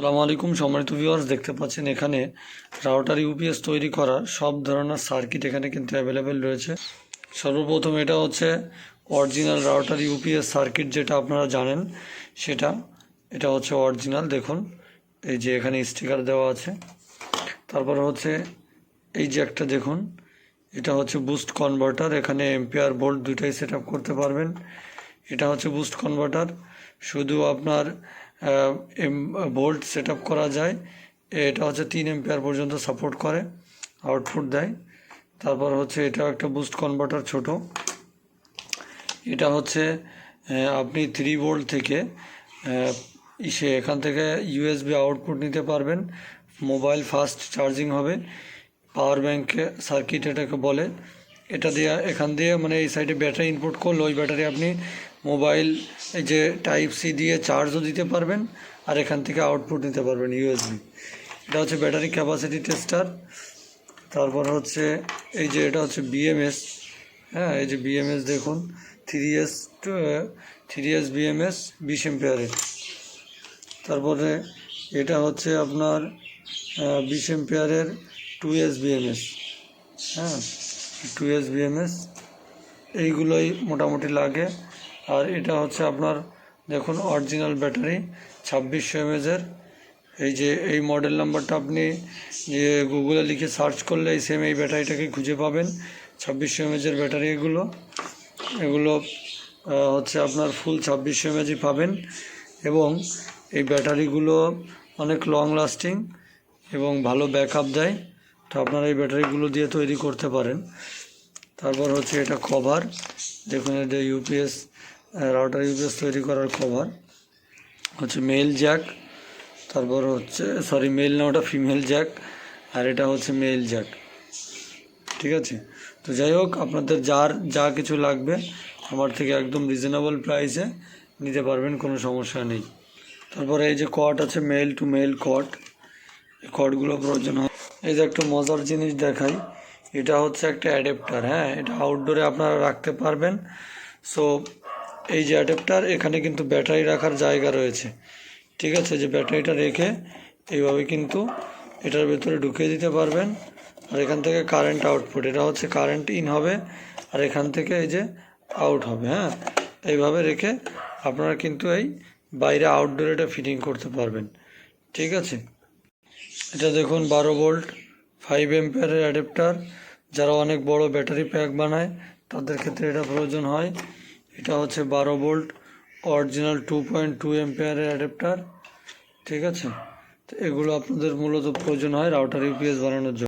আসসালামু আলাইকুম, সম্মানিত ভিউয়ার্স দেখতে পাচ্ছেন এখানে রাউটার ইউপিএস তৈরি করার সব ধরনের সার্কিট এখানে কিন্তু অ্যাভেলেবেল রয়েছে। সর্বপ্রথম এটা হচ্ছে অরিজিনাল রাউটার ইউপিএস সার্কিট যেটা আপনারা জানেন সেটা। এটা হচ্ছে অরিজিনাল দেখুন, এই যে এখানে স্টিকার দেওয়া আছে। তারপর হচ্ছে এই যে একটা দেখুন, এটা হচ্ছে বুস্ট কনভার্টার এখানে এম্পিয়ার ভোল্ট দুটাই সেট করতে পারবেন। এটা হচ্ছে বুস্ট কনভার্টার শুধু আপনার ভোল্ট সেট আপ করা যায়। এটা হচ্ছে তিন এম্পিয়ার পর্যন্ত সাপোর্ট করে, আউটপুট দেয়। তারপর হচ্ছে এটা একটা বুস্ট কনভার্টার ছোট। এটা হচ্ছে আপনি থ্রি ভোল্ট থেকে ইসে এখান থেকে ইউএসবি আউটপুট নিতে পারবেন। মোবাইল ফাস্ট চার্জিং হবে। পাওয়ার ব্যাংকে সার্কিট এটাকে বলে। এটা দিয়ে, এখান দিয়ে মানে এই সাইডে ব্যাটারি ইনপুট করলে ওই ব্যাটারি আপনি মোবাইল এই যে টাইপ সি দিয়ে চার্জও দিতে পারবেন আর এখান থেকে আউটপুট নিতে পারবেন ইউএসবি। এটা হচ্ছে ব্যাটারি ক্যাপাসিটি টেস্টার। তারপর হচ্ছে এই যে এটা হচ্ছে বিএমএস। হ্যাঁ এই যে বিএমএস দেখুন, three S two three S BMS, বিশ এম্পিয়ারের তারপরে এটা হচ্ছে আপনার বিশ এম্পিয়ারের টু এস বিএমএস। হ্যাঁ টু এস বিএমএস, এইগুলোই মোটামুটি লাগে। আর এটা হচ্ছে আপনার দেখুন অরিজিনাল ব্যাটারি ছাব্বিশশো এমএজের এই যে এই মডেল নাম্বারটা আপনি যে গুগলে লিখে সার্চ করলে এই সেম এই ব্যাটারিটাকে খুঁজে পাবেন, ছাব্বিশশো এমএজের ব্যাটারি এগুলো। এগুলো হচ্ছে আপনার ফুল ছাব্বিশশো এমএজই পাবেন এবং এই ব্যাটারিগুলো অনেক লং লাস্টিং এবং ভালো ব্যাকআপ দেয়। তো আপনারা এই ব্যাটারিগুলো দিয়ে তৈরি করতে পারেন। তারপর হচ্ছে এটা কভার দেখুন এটা ইউপিএস রাউটার ইউপিএস তৈরি করার কভার হচ্ছে মেল জ্যাক তারপর হচ্ছে সরি মেল না, ওটা ফিমেল জ্যাক আর এটা হচ্ছে মেল জ্যাক ঠিক আছে? তো যাই হোক, আপনাদের যার, যা কিছু লাগবে, আমার থেকে একদম রিজনেবল প্রাইসে নিতে পারবেন, কোনো সমস্যা নেই। তারপরে এই যে কট আছে মেল টু মেল কট এই কটগুলো প্রয়োজন হয়। এই যে একটা মজার জিনিস দেখাই, এটা হচ্ছে একটা অ্যাডাপ্টার হ্যাঁ? এটা আউটডোরে আপনারা রাখতে পারবেন। সো এই যে অ্যাডাপ্টার এখানে কিন্তু ব্যাটারি রাখার জায়গা রয়েছে। ঠিক আছে, যে ব্যাটারিটা রেখে এইভাবে কিন্তু এটার ভেতরে ঢুকিয়ে দিতে পারবেন। আর এখান থেকে কারেন্ট আউটপুট এটা হচ্ছে কারেন্ট ইন হবে, আর এখান থেকে এই যে আউট হবে হ্যাঁ? এইভাবে রেখে আপনারা কিন্তু এই বাইরে আউটডোরে এটা ফিটিং করতে পারবেন। ঠিক আছে? এটা দেখুন, বারো ভোল্ট ফাইভ এম্পিয়ারের অ্যাডাপ্টার যারা অনেক বড় ব্যাটারি প্যাক বানায়, তাদের ক্ষেত্রে এটা প্রয়োজন হয়। এটা হচ্ছে বারো volt original two point two এম্পেয়ারের adapter ঠিক আছে? তো এগুলো আপনাদের মূলত প্রয়োজন হয় রাউটার ইউপিএস বানানোর জন্য।